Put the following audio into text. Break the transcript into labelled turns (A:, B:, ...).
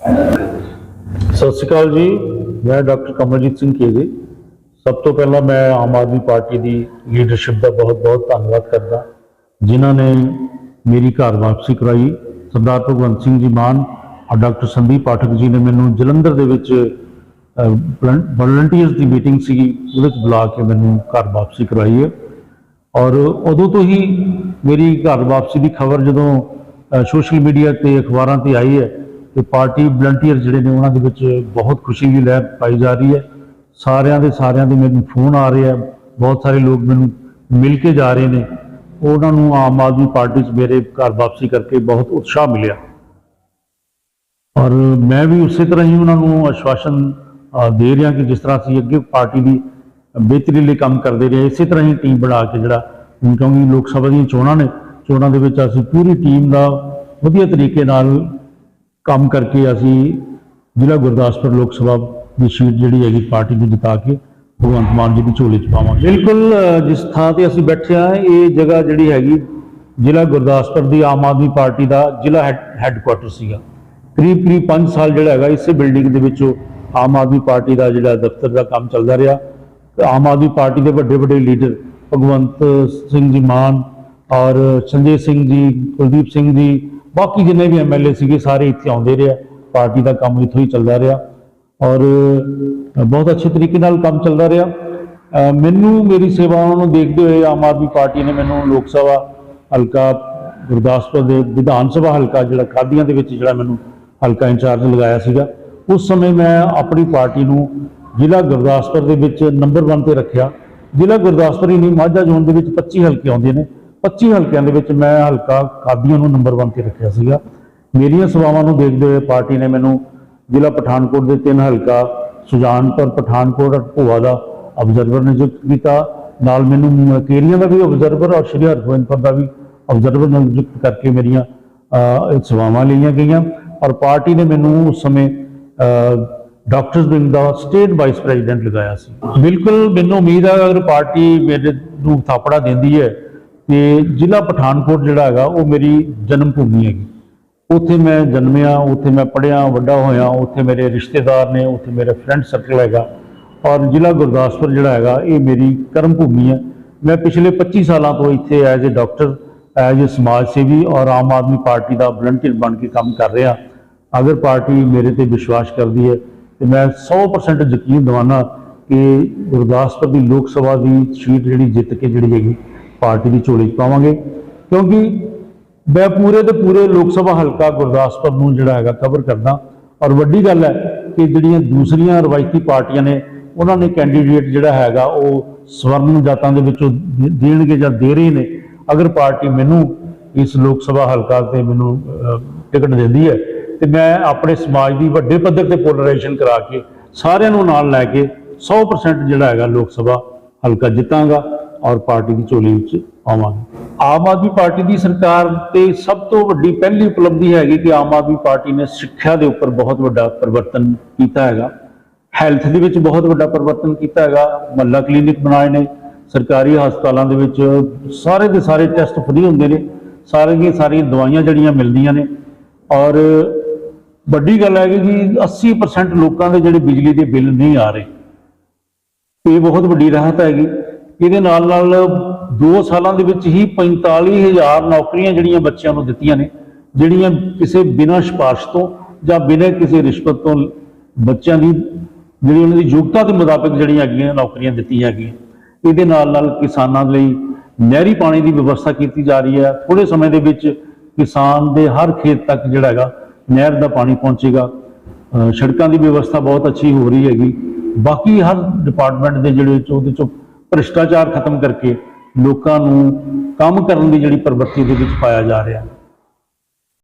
A: ਸਤਿ ਸ਼੍ਰੀ ਅਕਾਲ ਜੀ, ਮੈਂ ਡਾਕਟਰ ਕਮਲਜੀਤ ਸਿੰਘ ਕੇਜੀ ਸਭ ਤੋਂ ਪਹਿਲਾਂ ਮੈਂ ਆਮ ਆਦਮੀ ਪਾਰਟੀ ਦੀ ਲੀਡਰਸ਼ਿਪ ਦਾ ਬਹੁਤ-ਬਹੁਤ ਧੰਨਵਾਦ ਕਰਦਾ। ਜਿਨ੍ਹਾਂ ਨੇ ਮੇਰੀ ਘਰ ਵਾਪਸੀ ਕਰਾਈ। ਸਰਦਾਰ ਭਗਵੰਤ ਸਿੰਘ ਜੀ ਮਾਨ ਔਰ ਡਾਕਟਰ ਸੰਦੀਪ ਪਾਠਕ ਜੀ ਨੇ ਮੈਨੂੰ ਜਲੰਧਰ ਦੇ ਵਿੱਚ ਵਲੰਟੀਅਰਸ ਦੀ ਮੀਟਿੰਗ ਸੀਗੀ। ਉਹਦੇ ਵਿੱਚ ਬੁਲਾ ਕੇ ਮੈਨੂੰ ਘਰ ਵਾਪਸੀ ਕਰਾਈ ਹੈ। ਔਰ ਉਦੋਂ ਤੋਂ ਹੀ ਮੇਰੀ ਘਰ ਵਾਪਸੀ ਦੀ ਖਬਰ ਜਦੋਂ ਸੋਸ਼ਲ ਮੀਡੀਆ ਤੇ ਅਖਬਾਰਾਂ ਤੇ ਆਈ ਹੈ ਤੇ ਪਾਰਟੀ ਵਲੰਟੀਅਰ ਜਿਹੜੇ ਨੇ ਉਹਨਾਂ ਦੇ ਵਿੱਚ ਬਹੁਤ ਖੁਸ਼ੀ ਦੀ ਲਹਿਰ ਪਾਈ ਜਾ ਰਹੀ ਹੈ। ਸਾਰਿਆਂ ਦੇ ਸਾਰਿਆਂ ਦੇ ਮੈਨੂੰ ਫੋਨ ਆ ਰਹੇ ਆ ਬਹੁਤ ਸਾਰੇ ਲੋਕ ਮੈਨੂੰ ਮਿਲ ਕੇ ਜਾ ਰਹੇ ਨੇ। ਉਹਨਾਂ ਨੂੰ ਆਮ ਆਦਮੀ ਪਾਰਟੀ 'ਚ ਮੇਰੇ ਘਰ ਵਾਪਸੀ ਕਰਕੇ ਬਹੁਤ ਉਤਸ਼ਾਹ ਮਿਲਿਆ। ਔਰ ਮੈਂ ਵੀ ਉਸੇ ਤਰ੍ਹਾਂ ਹੀ ਉਹਨਾਂ ਨੂੰ ਆਸ਼ਵਾਸਨ ਦੇ ਰਿਹਾ ਕਿ ਜਿਸ ਤਰ੍ਹਾਂ ਅਸੀਂ ਅੱਗੇ ਪਾਰਟੀ ਦੀ ਬਿਹਤਰੀ ਲਈ ਕੰਮ ਕਰਦੇ ਰਹੇ, ਇਸੇ ਤਰ੍ਹਾਂ ਹੀ ਟੀਮ ਬਣਾ ਕੇ ਜਿਹੜਾ ਕਿਉਂਕਿ ਲੋਕ ਸਭਾ ਦੀਆਂ ਚੋਣਾਂ ਨੇ, ਚੋਣਾਂ ਦੇ ਵਿੱਚ ਅਸੀਂ ਪੂਰੀ ਟੀਮ ਦਾ ਵਧੀਆ ਤਰੀਕੇ ਨਾਲ ਕੰਮ ਕਰਕੇ ਅਸੀਂ ਜ਼ਿਲ੍ਹਾ ਗੁਰਦਾਸਪੁਰ ਲੋਕ ਸਭਾ ਦੀ ਸੀਟ ਜਿਹੜੀ ਹੈਗੀ ਪਾਰਟੀ ਨੂੰ ਜਿਤਾ ਕੇ ਭਗਵੰਤ ਮਾਨ ਜੀ ਦੀ ਝੋਲੀ ਚ ਪਾਵਾਂਗੇ। ਬਿਲਕੁਲ ਜਿਸ ਥਾਂ ਤੇ ਅਸੀਂ ਬੈਠੇ ਆ ਇਹ ਜਗ੍ਹਾ ਜਿਹੜੀ ਹੈਗੀ ਜ਼ਿਲ੍ਹਾ ਗੁਰਦਾਸਪੁਰ ਦੀ ਆਮ ਆਦਮੀ ਪਾਰਟੀ ਦਾ ਜ਼ਿਲ੍ਹਾ ਹੈੱਡਕੁਆਟਰ ਸੀਗਾ। ਕਰੀਬ ਕਰੀਬ 5 ਸਾਲ ਜਿਹੜਾ ਹੈਗਾ ਇਸੇ ਬਿਲਡਿੰਗ ਦੇ ਵਿੱਚ ਆਮ ਆਦਮੀ ਪਾਰਟੀ ਦਾ ਜਿਹੜਾ ਦਫ਼ਤਰ ਦਾ ਕੰਮ ਚੱਲਦਾ ਰਿਹਾ। ਆਮ ਆਦਮੀ ਪਾਰਟੀ ਦੇ ਵੱਡੇ ਵੱਡੇ ਲੀਡਰ ਭਗਵੰਤ ਸਿੰਘ ਜੀ ਮਾਨ ਔਰ ਸੰਜੇ ਸਿੰਘ ਜੀ, ਕੁਲਦੀਪ ਸਿੰਘ ਜੀ ਬਾਕੀ ਜਿੰਨੇ ਵੀ ਐਮਐਲਏ ਸੀਗੇ ਸਾਰੇ ਇੱਥੇ ਆਉਂਦੇ ਰਿਹਾ ਪਾਰਟੀ ਦਾ ਕੰਮ ਇੱਥੋਂ ਹੀ ਚੱਲਦਾ ਰਿਹਾ ਔਰ ਬਹੁਤ ਅੱਛੇ ਤਰੀਕੇ ਨਾਲ ਕੰਮ ਚੱਲਦਾ ਰਿਹਾ। ਮੈਨੂੰ ਮੇਰੀ ਸੇਵਾਵਾਂ ਨੂੰ ਦੇਖਦੇ ਹੋਏ ਆਮ ਆਦਮੀ ਪਾਰਟੀ ਨੇ ਮੈਨੂੰ ਲੋਕ ਸਭਾ ਹਲਕਾ ਗੁਰਦਾਸਪੁਰ ਦੇ ਵਿਧਾਨ ਸਭਾ ਹਲਕਾ ਜਿਹੜਾ ਖਾਦੀਆਂ ਦੇ ਵਿੱਚ ਜਿਹੜਾ ਮੈਨੂੰ ਹਲਕਾ ਇੰਚਾਰਜ ਲਗਾਇਆ ਸੀਗਾ, ਉਸ ਸਮੇਂ ਮੈਂ ਆਪਣੀ ਪਾਰਟੀ ਨੂੰ ਜ਼ਿਲ੍ਹਾ ਗੁਰਦਾਸਪੁਰ ਦੇ ਵਿੱਚ ਨੰਬਰ 1 ਤੇ ਰੱਖਿਆ। ਜ਼ਿਲ੍ਹਾ ਗੁਰਦਾਸਪੁਰ ਹੀ ਨਹੀਂ, ਮਾਝਾ ਜ਼ੋਨ ਦੇ ਵਿੱਚ 25 ਹਲਕੇ ਆਉਂਦੇ ਨੇ। 25 ਹਲਕਿਆਂ ਦੇ ਵਿੱਚ ਮੈਂ ਹਲਕਾ ਕਾਦੀਆਂ ਨੂੰ ਨੰਬਰ 1 ਤੇ ਰੱਖਿਆ ਸੀਗਾ। ਮੇਰੀਆਂ ਸੇਵਾਵਾਂ ਨੂੰ ਦੇਖਦੇ ਹੋਏ ਪਾਰਟੀ ਨੇ ਮੈਨੂੰ ਜ਼ਿਲ੍ਹਾ ਪਠਾਨਕੋਟ ਦੇ ਤਿੰਨ ਹਲਕਾ, ਸੁਜਾਨਪੁਰ, ਪਠਾਨਕੋਟ ਔਰ ਭੋਆ ਦਾ ਆਬਜ਼ਰਵਰ ਨਿਯੁਕਤ ਕੀਤਾ। ਨਾਲ ਮੈਨੂੰ ਕੇਰੀਆਂ ਦਾ ਵੀ ਅਬਜ਼ਰਵਰ ਔਰ ਸ਼੍ਰੀ ਹਰਗੋਬਿੰਦਪੁਰ ਦਾ ਵੀ ਅਬਜ਼ਰਵਰ ਨਿਯੁਕਤ ਕਰਕੇ ਮੇਰੀਆਂ ਸੇਵਾਵਾਂ ਲਈਆਂ ਗਈਆਂ। ਔਰ ਪਾਰਟੀ ਨੇ ਮੈਨੂੰ ਉਸ ਸਮੇਂ ਡਾਕਟਰਸ ਵਿੰਗ ਦਾ ਸਟੇਟ ਵਾਈਸ ਪ੍ਰੈਜ਼ੀਡੈਂਟ ਲਗਾਇਆ ਸੀ। ਬਿਲਕੁਲ ਮੈਨੂੰ ਉਮੀਦ ਹੈ ਅਗਰ ਪਾਰਟੀ ਮੇਰੇ ਨੂੰ ਥਾਪੜਾ ਦਿੰਦੀ ਹੈ ਕਿ ਜ਼ਿਲ੍ਹਾ ਪਠਾਨਕੋਟ ਜਿਹੜਾ ਹੈਗਾ, ਉਹ ਮੇਰੀ ਜਨਮ ਭੂਮੀ ਹੈਗੀ। ਉੱਥੇ ਮੈਂ ਜਨਮਿਆ, ਉੱਥੇ ਮੈਂ ਪੜ੍ਹਿਆ, ਵੱਡਾ ਹੋਇਆ, ਉੱਥੇ ਮੇਰੇ ਰਿਸ਼ਤੇਦਾਰ ਨੇ, ਉੱਥੇ ਮੇਰਾ ਫਰੈਂਡ ਸਰਕਲ ਹੈਗਾ। ਔਰ ਜ਼ਿਲ੍ਹਾ ਗੁਰਦਾਸਪੁਰ ਜਿਹੜਾ ਹੈਗਾ, ਇਹ ਮੇਰੀ ਕਰਮ ਭੂਮੀ ਹੈ। ਮੈਂ ਪਿਛਲੇ 25 ਸਾਲਾਂ ਤੋਂ ਇੱਥੇ as a doctor as a ਸਮਾਜ ਸੇਵੀ ਔਰ ਆਮ ਆਦਮੀ ਪਾਰਟੀ ਦਾ ਵਲੰਟੀਅਰ ਬਣ ਕੇ ਕੰਮ ਕਰ ਰਿਹਾ। ਅਗਰ ਪਾਰਟੀ ਮੇਰੇ ਤੇ ਵਿਸ਼ਵਾਸ ਕਰਦੀ ਹੈ, ਤੇ ਮੈਂ 100% ਯਕੀਨ ਦਿਵਾਨਾ ਕਿ ਗੁਰਦਾਸਪੁਰ ਦੀ ਲੋਕ ਸਭਾ ਦੀ ਸੀਟ ਜਿਹੜੀ ਜਿੱਤ ਕੇ ਜਿਹੜੀ ਹੈਗੀ ਪਾਰਟੀ ਦੀ ਝੋਲੀ 'ਚ ਪਾਵਾਂਗੇ। ਕਿਉਂਕਿ ਮੈਂ ਪੂਰੇ ਦੇ ਪੂਰੇ ਲੋਕ ਸਭਾ ਹਲਕਾ ਗੁਰਦਾਸਪੁਰ ਨੂੰ ਜਿਹੜਾ ਹੈਗਾ ਕਵਰ ਕਰਦਾ। ਔਰ ਵੱਡੀ ਗੱਲ ਹੈ ਕਿ ਜਿਹੜੀਆਂ ਦੂਸਰੀਆਂ ਰਵਾਇਤੀ ਪਾਰਟੀਆਂ ਨੇ, ਉਹਨਾਂ ਨੇ ਕੈਂਡੀਡੇਟ ਜਿਹੜਾ ਹੈਗਾ ਉਹ ਸਵਰਨ ਜਾਤਾਂ ਦੇ ਵਿੱਚੋਂ ਦੇ- ਦੇਣਗੇ ਜਾਂ ਦੇ ਰਹੇ ਨੇ। ਅਗਰ ਪਾਰਟੀ ਮੈਨੂੰ ਇਸ ਲੋਕ ਸਭਾ ਹਲਕਾ ਤੇ ਮੈਨੂੰ ਟਿਕਟ ਦਿੰਦੀ ਹੈ, ਤੇ ਮੈਂ ਆਪਣੇ ਸਮਾਜ ਦੀ ਵੱਡੇ ਪੱਧਰ ਤੇ ਪੋਲਰਾਈਜੇਸ਼ਨ ਕਰਾ ਕੇ ਸਾਰਿਆਂ ਨੂੰ ਨਾਲ ਲੈ ਕੇ 100% ਜਿਹੜਾ ਹੈਗਾ ਲੋਕ ਸਭਾ ਹਲਕਾ ਜਿੱਤਾਂਗਾ। ਔਰ ਪਾਰਟੀ ਦੀ ਝੋਲੀ ਵਿੱਚ ਆਵਾਂਗੇ। ਆਮ ਆਦਮੀ ਪਾਰਟੀ ਦੀ ਸਰਕਾਰ ਤੇ ਸਭ ਤੋਂ ਵੱਡੀ ਪਹਿਲੀ ਉਪਲਬਧੀ ਹੈਗੀ ਕਿ ਆਮ ਆਦਮੀ ਪਾਰਟੀ ਨੇ ਸਿੱਖਿਆ ਦੇ ਉੱਪਰ ਬਹੁਤ ਵੱਡਾ ਪਰਿਵਰਤਨ ਕੀਤਾ ਹੈਗਾ। ਹੈਲਥ ਦੇ ਵਿੱਚ ਬਹੁਤ ਵੱਡਾ ਪਰਿਵਰਤਨ ਕੀਤਾ ਹੈਗਾ। ਮਹੱਲਾ ਕਲੀਨਿਕ ਬਣਾਏ ਨੇ। ਸਰਕਾਰੀ ਹਸਪਤਾਲਾਂ ਦੇ ਵਿੱਚ ਸਾਰੇ ਦੇ ਸਾਰੇ ਟੈਸਟ ਫਰੀ ਹੁੰਦੇ ਨੇ। ਸਾਰੇ ਦੀਆਂ ਸਾਰੀਆਂ ਦਵਾਈਆਂ ਜਿਹੜੀਆਂ ਮਿਲਦੀਆਂ ਨੇ। ਔਰ ਵੱਡੀ ਗੱਲ ਹੈ ਕਿ 80% ਲੋਕਾਂ ਦੇ ਜਿਹੜੇ ਬਿਜਲੀ ਦੇ ਬਿੱਲ ਨਹੀਂ ਆ ਰਹੇ। ਇਹ ਬਹੁਤ ਵੱਡੀ ਰਾਹਤ ਹੈਗੀ। ਇਹਦੇ ਨਾਲ ਨਾਲ 2 ਸਾਲਾਂ ਦੇ ਵਿੱਚ ਹੀ 45000 ਨੌਕਰੀਆਂ ਜਿਹੜੀਆਂ ਬੱਚਿਆਂ ਨੂੰ ਦਿੱਤੀਆਂ ਨੇ, ਜਿਹੜੀਆਂ ਕਿਸੇ ਬਿਨਾਂ ਸਿਫਾਰਿਸ਼ ਤੋਂ ਜਾਂ ਬਿਨਾਂ ਕਿਸੇ ਰਿਸ਼ਵਤ ਤੋਂ ਬੱਚਿਆਂ ਦੀ ਜਿਹੜੀ ਉਹਨਾਂ ਦੀ ਯੋਗਤਾ ਦੇ ਮੁਤਾਬਕ ਜਿਹੜੀਆਂ ਹੈਗੀਆਂ ਨੌਕਰੀਆਂ ਦਿੱਤੀਆਂ ਹੈਗੀਆਂ। ਇਹਦੇ ਨਾਲ ਨਾਲ ਕਿਸਾਨਾਂ ਲਈ ਨਹਿਰੀ ਪਾਣੀ ਦੀ ਵਿਵਸਥਾ ਕੀਤੀ ਜਾ ਰਹੀ ਹੈ। ਥੋੜੇ ਸਮੇਂ ਦੇ ਵਿੱਚ ਕਿਸਾਨ ਦੇ ਹਰ ਖੇਤ ਤੱਕ ਜਿਹੜਾ ਹੈਗਾ ਨਹਿਰ ਦਾ ਪਾਣੀ ਪਹੁੰਚੇਗਾ। ਸੜਕਾਂ ਦੀ ਵਿਵਸਥਾ ਬਹੁਤ ਅੱਛੀ ਹੋ ਰਹੀ ਹੈਗੀ। ਬਾਕੀ ਹਰ ਡਿਪਾਰਟਮੈਂਟ ਦੇ ਜਿਹੜੇ ਉਹਦੇ ਚੋਂ ਭ੍ਰਿਸ਼ਟਾਚਾਰ ਖਤਮ ਕਰਕੇ ਲੋਕਾਂ ਨੂੰ ਕੰਮ ਕਰਨ ਦੀ ਜਿਹੜੀ ਪ੍ਰਵਿਰਤੀ ਦੇ ਵਿੱਚ ਪਾਇਆ ਜਾ ਰਿਹਾ।